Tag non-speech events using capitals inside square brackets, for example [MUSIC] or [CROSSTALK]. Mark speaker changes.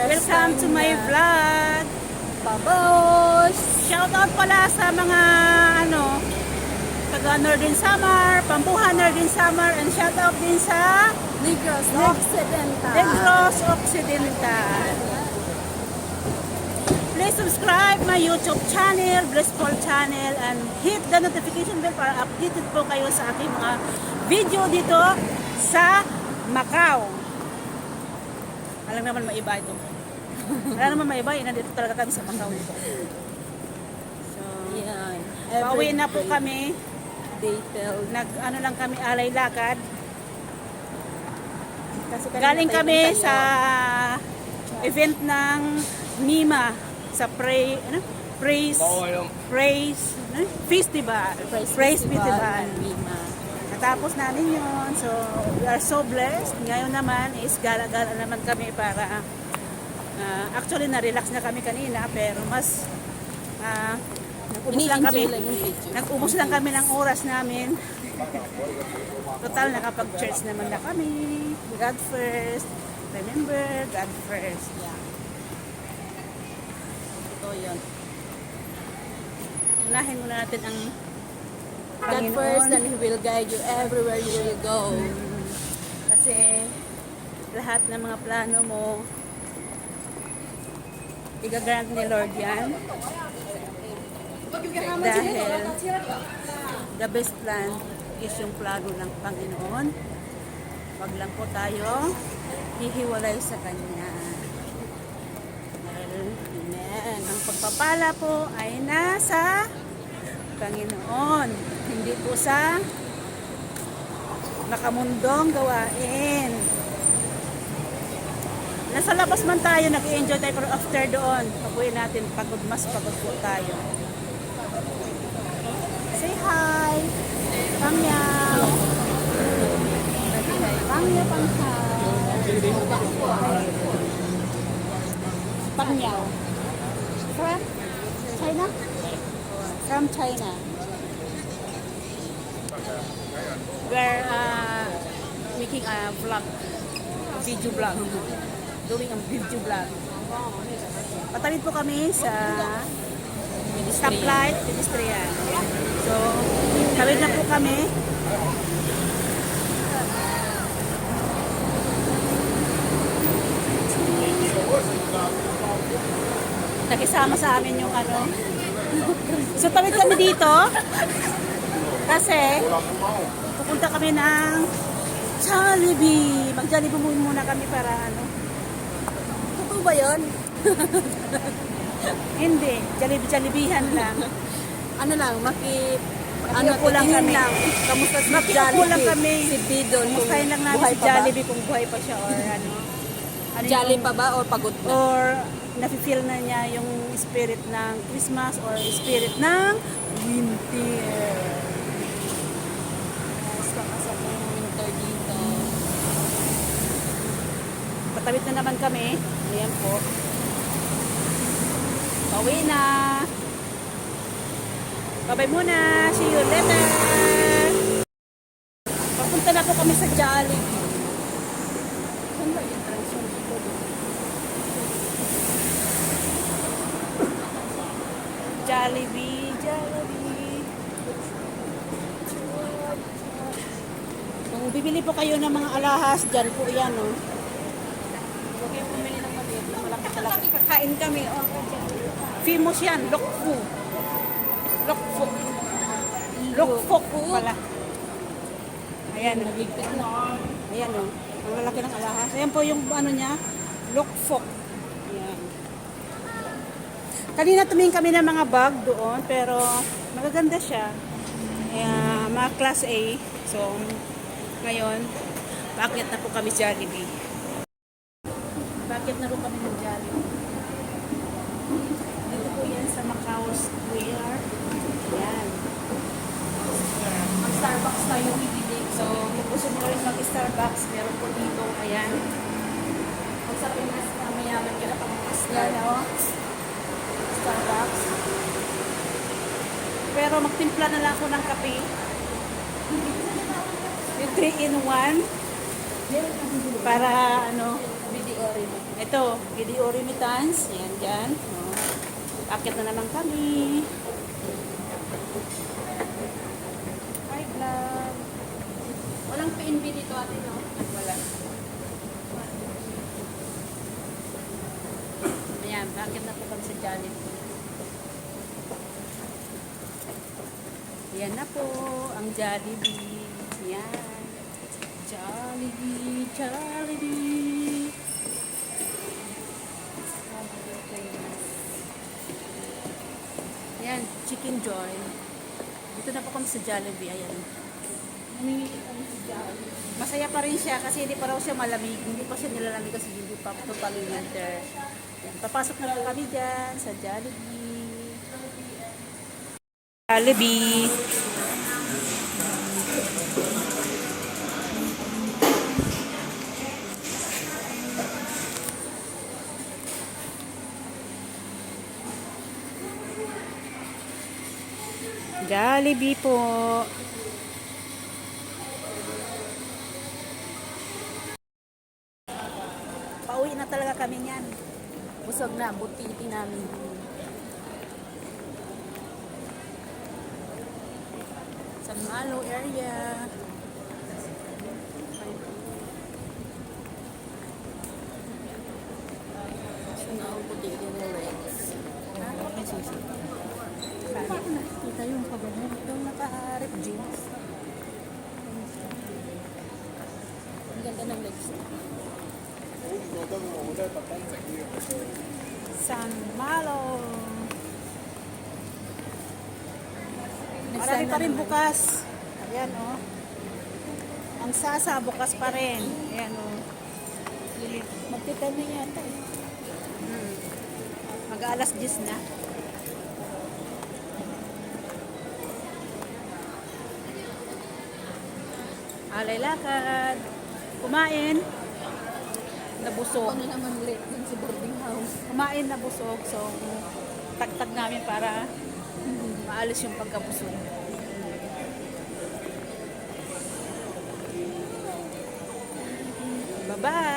Speaker 1: Welcome to my vlog.
Speaker 2: Babos!
Speaker 1: Shoutout pala sa mga ano, taga Northern Samar, Pambuhan Northern Samar, and shoutout din sa
Speaker 2: Negros Occidental.
Speaker 1: Negros Occidental. Please subscribe my YouTube channel, Blissful Channel, and hit the notification bell para updated po kayo sa aking mga video dito sa Macau. Alam naman maiba ito. Alam naman maiba, eh, nandito talaga kami sa Macau. So,
Speaker 2: Yan.
Speaker 1: pauwi na po kami.
Speaker 2: Detailed.
Speaker 1: Nag, ano lang kami, alay lakad.
Speaker 2: Kasi
Speaker 1: Galing kami sa event ng NIMA sa Pray, ano? Praise, Praise, ano? Festival.
Speaker 2: Praise,
Speaker 1: Praise
Speaker 2: Festival.
Speaker 1: Festival. Natapos namin yun. So, we are so blessed. Ngayon naman is gala-gala naman kami para ah, actually na-relax na kami kanina pero mas ah, nag-ubos lang kami. Nag-ubos lang kami ng oras namin. Total, nakapag-church naman na kami. God first. Remember, God first.
Speaker 2: Yeah. Ito yun.
Speaker 1: Unahin muna natin ang
Speaker 2: God
Speaker 1: Panginoon.
Speaker 2: first, then He will guide you everywhere you will go.
Speaker 1: Kasi lahat ng mga plano mo, igagrant ni Lord yan. Dahil the best plan is yung plano ng Panginoon. Wag lang po tayo hihiwalay sa Kanya.
Speaker 2: Amen.
Speaker 1: ang pagpapala po ay nasa Panginoon. Hindi po sa makamundong gawain. Nasa labas man tayo, nag-enjoy tayo, pero after doon, pag-uwi natin, pagod, mas pagod po tayo. Say hi! Pangyaw! Pangyaw, pangyaw! Pangyaw. From China? From China. We're uh, making a vlog, video vlog. Doing a video vlog. Patawid po kami sa stoplight, pedestrian. So, tawid na po kami. Nakisama sa amin yung ano. So, tawid kami dito. Kasi, pupunta kami ng Jollibee. Mag-Jollibee muna kami para ano.
Speaker 2: Totoo ba yun? [LAUGHS]
Speaker 1: Hindi, Jollibee-Jollibeehan lang. [LAUGHS]
Speaker 2: Ano lang, maki... Ano,
Speaker 1: Makiupo lang
Speaker 2: titingin
Speaker 1: kami.
Speaker 2: lang. Kamusta si
Speaker 1: Makiupo
Speaker 2: Jollibee?
Speaker 1: lang kami.
Speaker 2: Si Bidon.
Speaker 1: Mustahin lang namin si? Jollibee kung buhay pa siya or ano. ano yung-
Speaker 2: pa ba or pagod na?
Speaker 1: Or nafe-feel na niya yung spirit ng Christmas or spirit ng winter.
Speaker 2: Winter dito.
Speaker 1: Patawid na naman kami. Ayan po. Pauwi na. Babay muna. See you later. Papunta na po kami sa Jollibee. Saan ba yung transyon dito? Jollibee, Jollibee. Kung bibili po kayo ng mga alahas, dyan po yan, oh. Huwag kayong pumili Kakain kami, oh. Famous yan, lokfu. Lokfu. Lokfu pala. Ayan. Ayan, oh. Ang lalaki ng alahas. Ayan po yung ano niya, lokfok. Ayan. Kanina tumingin kami ng mga bag doon, pero magaganda siya. Kaya, mga class A. So, ngayon, bakit na po kami Jollibee? Bakit na po kami ng Jollibee? Dito po yan sa Macau Square. Ayan.
Speaker 2: Ang Tayo bibili.
Speaker 1: So, kung gusto mo rin mag-Starbucks, meron po dito. Ayan.
Speaker 2: Pag sa Pinas na mayaman ka na pangkas
Speaker 1: Yan, oh. Starbucks. Pero magtimpla na lang ako ng kape. Yung 3 in 1. Para ano, Ito, video remittance. Yan, dyan. Akit na naman kami. Hi, vlog.
Speaker 2: Walang PNB dito ate, no?
Speaker 1: Wala. Ayan, bakit na po sa Jollibee. Yan na po, ang Jollibee. Yan. Jollibee, Jollibee. Yan, Chicken Joy. Dito na po kami sa Jollibee. Ayan. Masaya pa rin siya kasi hindi pa raw siya malamig. Hindi pa siya nilalamig kasi hindi pa totally winter. Yan, papasok na po kami dyan sa Jollibee. Jollibee. Jollibee po. Pauwi na talaga kami niyan. Busog na, butiti namin. Sa Malo area.
Speaker 2: Ang puti din ng legs.
Speaker 1: Ah, okay, susi. Saan?
Speaker 2: Kita yung pagano.
Speaker 1: Yung naka-rip jeans.
Speaker 2: Ang ganda ng legs.
Speaker 1: San Malo. Marami pa rin bukas. Ayan, oh. Ang sasa, bukas pa rin. Ayan, oh.
Speaker 2: Magtitan na yata eh.
Speaker 1: Hmm. Mag-alas 10 na. Alay lakad. Kumain na
Speaker 2: busog. Ano naman late din si boarding house.
Speaker 1: Kumain na busog, so tagtag namin para maalis yung pagkabusog. Bye-bye!